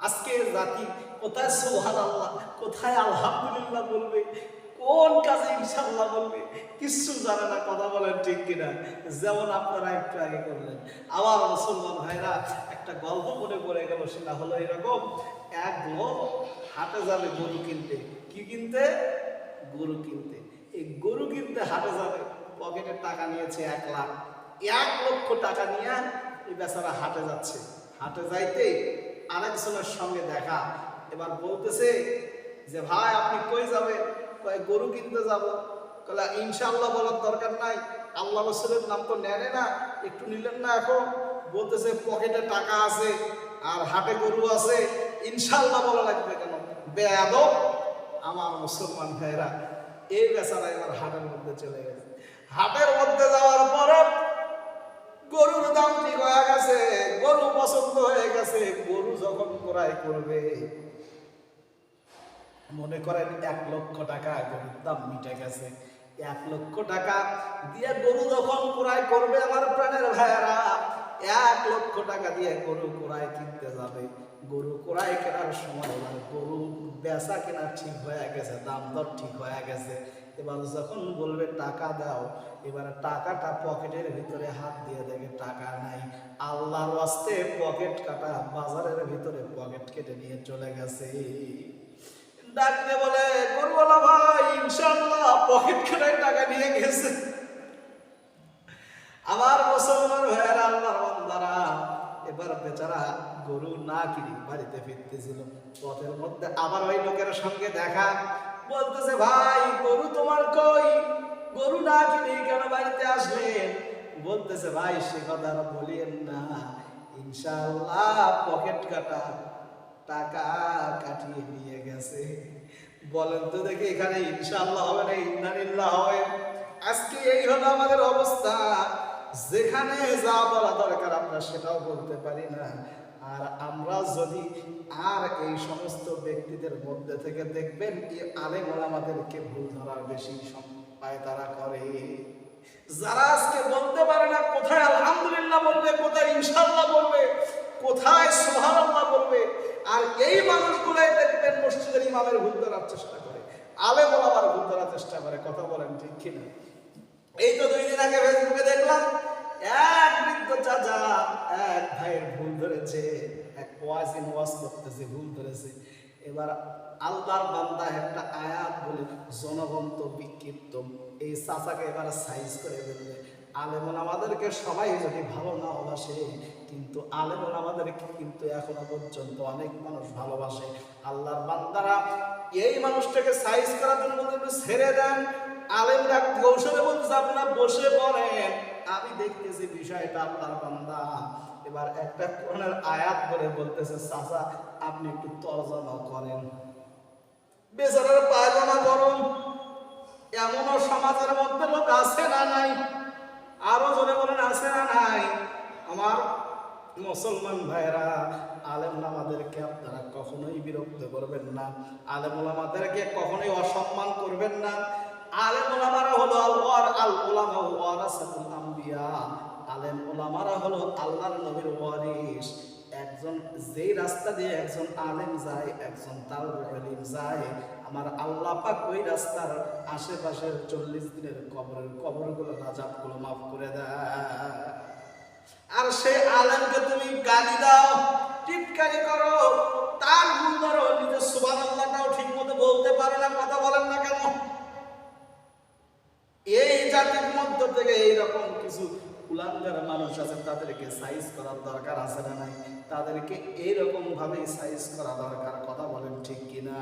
আজকে জাতি কোথায় সোহান আল্লাহ কোথায় আলহামদুলিল্লাহ বলবে, কোন কাজে ইনশাল্লাহ বলবে, কিচ্ছু জানে না, কথা বলেন ঠিক কিনা। যেমন আপনারা একটু আগে করলেন। আবার মুসলমান ভাইরা, একটা গল্প মনে পড়ে গেল, সেটা হলো এরকম, এক লোক হাটে যাবে গরু কিনতে। কি কিনতে? গরু কিনতে। এই গরু কিনতে হাটে যাবে, পকেটে টাকা নিয়েছে এক লাখ। এক লক্ষ টাকা নিয়ে এই বেচারা হাটে যাচ্ছে। হাটে যাইতে আরেকজনের সঙ্গে দেখা। এবার বলতেছে যে, ভাই, আপনি কই যাবেন? কয়, গরু কিনতে যাব। কলা ইনশাআল্লাহ বলার দরকার নাই। আল্লাহ রসুলের নাম তো নেনে না, একটু নিলেন না এখন। বলতেছে, পকেটে টাকা আছে আর হাটে গরু আছে ইনশাল্লাহ বলা লাগবে কেন? বেয়াদব আমার মুসলমান ভাইরা এই বেচারা এবার হাটের মধ্যে চলে গেছে। হাটের মধ্যে যাওয়ার পরে গরুর দাম গরু পছন্দ হয়ে গেছে, গরু যখন ক্রয় করবে, মনে করেন এক লক্ষ টাকা গরুর দাম মিটে গেছে। এক লক্ষ টাকা দিয়ে গরু যখন ক্রয় করবে, আমার প্রাণের ভাইয়ারা, এক লক্ষ টাকা দিয়ে গরু ক্রয় কিনতে যাবে। গরু ক্রয় কেনার সময় গরু বেচা কেনা ঠিক হয়ে গেছে, দাম দর ঠিক হয়ে গেছে। এবার যখন বলবে টাকা দাও, এবার টাকাটা পকেটের ভিতরে হাত দিয়ে দেখে টাকা নাই। আল্লাহর ওয়াস্তে পকেট কাটা বাজারের ভিতরে পকেট কেটে নিয়ে চলে গেছে। ডাকতে বলে, গরুওয়ালা ভাই, ইনশাআল্লাহ পকেট কেটে টাকা নিয়ে গেছে। আবার মুসলমান ভাইয়েরা, আল্লাহর বান্দারা, এবার বেচারা গরু না কিনে বাড়িতে ফিরতেছিল। পথের মধ্যে আবার ওই লোকের সঙ্গে দেখা। বলতেছে, ভাই, গরু তোমার কই? গরু না কিনে কেন বাড়িতে আসলেন বলতেছে, ভাই, সে কথা আর বলিয়েন না। ইনশাআল্লাহ পকেট কাটা টাকা কাটিয়ে নিয়ে গেছে। বলেন তো দেখি এখানে ইনশাআল্লাহ হবে না ইন্নানিল্লাহ হবে। আজকে এই হলো আমাদের অবস্থা। যেখানে যা বলা দরকার আমরা সেটাও বলতে পারি না। আর আমরা যদি আর এই সমস্ত ব্যক্তিদের মধ্যে থেকে দেখবেন, এই আলেম আমাদেরকে ভুল ধরার বেশি পায় তারা করে। যারা আজকে বলতে পারে না কোথায় আলহামদুলিল্লাহ বলবে, কোথায় ইনশাআল্লাহ বলবে, কোথায় সুবহানাল্লাহ বলবে, আর এই মানুষগুলাই দেখবেন মসজিদের ইমামের ভুল ধরার চেষ্টা করে আলেম ওলামার ভুল ধরার চেষ্টা করে, কথা বলেন ঠিক কিনা? এই তো দুই দিন আগে ফেসবুকে দেখলাম, এক বৃদ্ধ চাচা এক ভাইয়ের ভুল ধরেছে, এক ওয়াজিন ওয়াজ করতেছে, ভুল ধরেছে। এবার আল্লাহর বান্দা একটা আয়াত বলে জনগন্ত বিক্ষিপ্ত। এই চাচাকে এবার সাইজ করে ফেলবে আলেমন আমাদেরকে সবাই যদি ভালো না বাসে কিন্তু আলেমন আমাদেরকে কিন্তু এখনও পর্যন্ত অনেক মানুষ ভালোবাসে। আল্লাহর বান্দারা এই মানুষটাকে সাইজ করার জন্য ছেড়ে দেন। আলেমরা কৌশলে বলতেছে, আপনারা বসে পড়েন। আমি দেখতেছি বিষয়টা আল্লাহর বান্দা। এবার একটা কোরআনের আয়াত করে বলতেছে, চাচা, আপনি একটু তর্জমা করেন। বেচারার পায়জামা গরম। এমনও সমাজের মধ্যে লোক আছে না নাই? আরও জনে বলেন, আছে না নাই? আমার মুসলমান ভাইরা আলেম আমাদেরকে আপনারা কখনোই বিরক্ত করবেন না। আলেম আমাদেরকে কখনোই অসম্মান করবেন না। আলেম ওলামারা হলো আল্লাহর, আল ওলামা ওয়ারাসাতুল আলেম ওলামারা হলো আল্লাহর নবীর একজন যেই রাস্তা দিয়ে একজন আলেম যায়, একজন যায়। আমার আল্লাহ পাক ওই রাস্তার আশেপাশের চল্লিশ দিনের কবরের কবরগুলো রাজাবগুলো মাফ করে দেয়। আর সেই আলেমকে তুমি গালি দাও টিটকারি করো, তার ভুল ধরো নিজের সুবান আল্লাহটাও ঠিক মতো বলতে পারে না কথা বলেন না কেন এই জাতির মধ্য থেকে এইরকম কিছু কুলাঙ্গার মানুষ আছে তাদেরকে সাইজ করার দরকার আছে না নাই? তাদেরকে এইরকম ভাবেই সাইজ করা দরকার, কথা বলেন ঠিক কিনা?